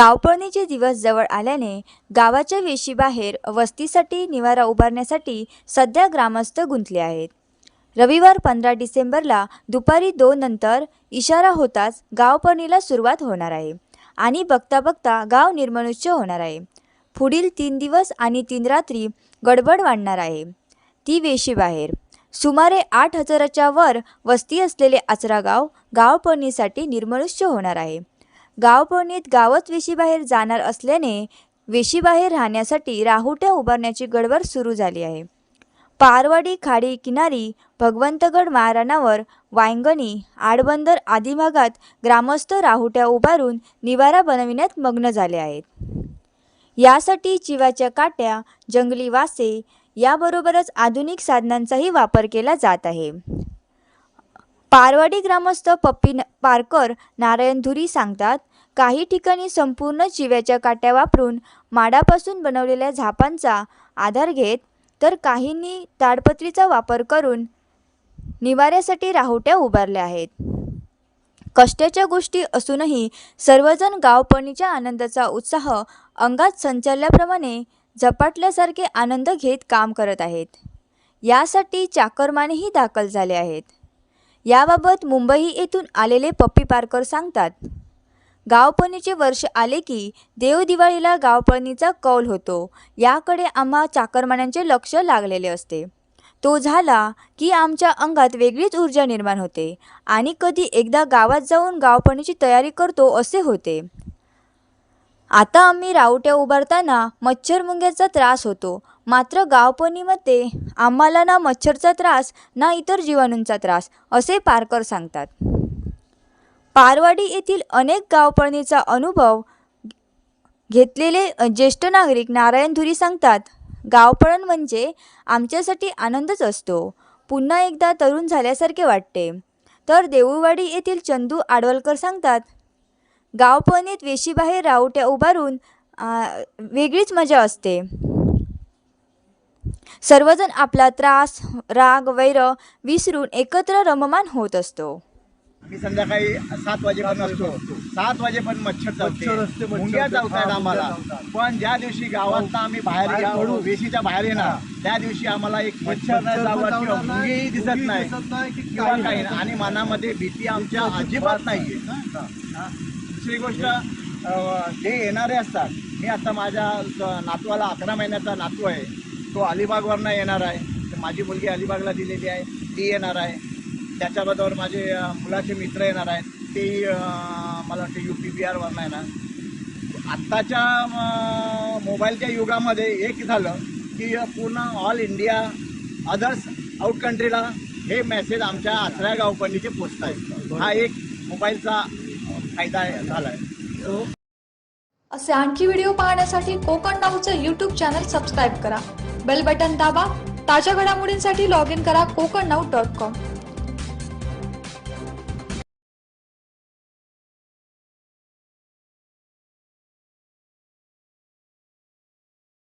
गावपळणीचे दिवस जवळ आल्याने गावाच्या वेशीबाहेर वस्तीसाठी निवारा उभारण्यासाठी सध्या ग्रामस्थ गुंतले आहेत. रविवार पंधरा डिसेंबरला दुपारी दोन नंतर इशारा होताच गावपळणीला सुरुवात होणार आहे आणि बघता बघता गाव निर्मनुष्य होणार आहे. पुढील तीन दिवस आणि तीन रात्री गडबड वाढणार आहे. ती वेशीबाहेर. सुमारे आठ हजाराच्या वर वस्ती असलेले आचरा गाव गावपळणीसाठी निर्मनुष्य होणार आहे. गावपळणीत गावच वेशीबाहेर जाणार असल्याने वेशीबाहेर राहण्यासाठी राहुट्या उभारण्याची गडबड सुरू झाली आहे. पारवाडी खाडी किनारी भगवंतगड महाराणावर वायंगणी आडबंदर आदी भागात ग्रामस्थ राहुट्या उभारून निवारा बनविण्यात मग्न झाले आहेत. यासाठी चिवाच्या काट्या जंगली वासे याबरोबरच आधुनिक साधनांचाही वापर केला जात आहे. पारवाडी ग्रामस्थ पप्पी पारकर नारायण धुरी सांगतात काही ठिकाणी संपूर्ण चिव्याच्या काट्या वापरून माडापासून बनवलेल्या झापांचा आधार घेत तर काहींनी ताडपत्रीचा वापर करून निवाऱ्यासाठी राहुट्या उभारल्या आहेत. कष्टाच्या गोष्टी असूनही सर्वजण गावपणीच्या आनंदाचा उत्साह अंगात संचारल्याप्रमाणे झपाटल्यासारखे आनंद घेत काम करत आहेत. यासाठी चाकरमानेही दाखल झाले आहेत. याबाबत मुंबई येथून आलेले पप्पी पारकर सांगतात गावपणीचे वर्ष आले की देव दिवाळीला गावपळणीचा कौल होतो. याकडे आम्हा चाकरमान्यांचे लक्ष लागलेले असते. तो झाला की आमच्या अंगात वेगळीच ऊर्जा निर्माण होते आणि कधी एकदा गावात जाऊन गावपणीची तयारी करतो असे होते. आता आम्ही रावट्या उभारताना मच्छरमुंग्याचा त्रास होतो. मात्र गावपणीमध्ये आम्हाला ना मच्छरचा त्रास ना इतर जीवाणूंचा त्रास असे पारकर सांगतात. पारवाडी येथील अनेक गावपळणीचा अनुभव घेतलेले ज्येष्ठ नागरिक नारायण धुरी सांगतात गावपळण म्हणजे आमच्यासाठी आनंदच असतो. पुन्हा एकदा तरुण झाल्यासारखे वाटते. तर देऊळवाडी येथील चंदू आडवलकर सांगतात गावपळणीत वेशीबाहेर रावट्या उभारून वेगळीच मजा असते. सर्वजण आपला त्रास राग वैर विसरून एकत्र रममान होत असतो. मी संध्याकाळी सात वाजेपर्यंत असतो. सात वाजेपर्यंत मच्छर चावते मुंग्या चावतात आम्हाला. पण ज्या दिवशी गावात आम्ही बाहेर वेशीच्या बाहेर येणार त्या दिवशी आम्हाला एक मच्छर नाही चावत किंवा मुंगीही दिसत नाही. किंवा काही आणि मनामध्ये भीती आमच्या अजिबात नाहीये. दुसरी गोष्ट जे येणारे असतात. मी आता माझ्या नातवाला अकरा महिन्याचा नातू आहे. तो अलिबागवरनं येणार आहे. माझी मुलगी अलिबागला दिलेली आहे. ती येणार आहे. त्याच्याबरोबर माझे मुलाचे मित्र येणार आहेत. ते मला वाटतं यू पी बी आरवरनं येणार. आत्ताच्या मोबाईलच्या युगामध्ये एक झालं की पूर्ण ऑल इंडिया अदर्स आउट कंट्रीला हे मेसेज आमच्या आचऱ्या गावपंडीचे पोचत आहेत हा एक मोबाईलचा फायदा झाला आहे हो. असे आणखी व्हिडिओ पाहण्यासाठी कोकण नाऊचं यूट्यूब चॅनल सबस्क्राईब करा. बेल बटन दाबा. ताज्या घडामोडींसाठी लॉग इन करा कोकण नाऊ डॉट कॉम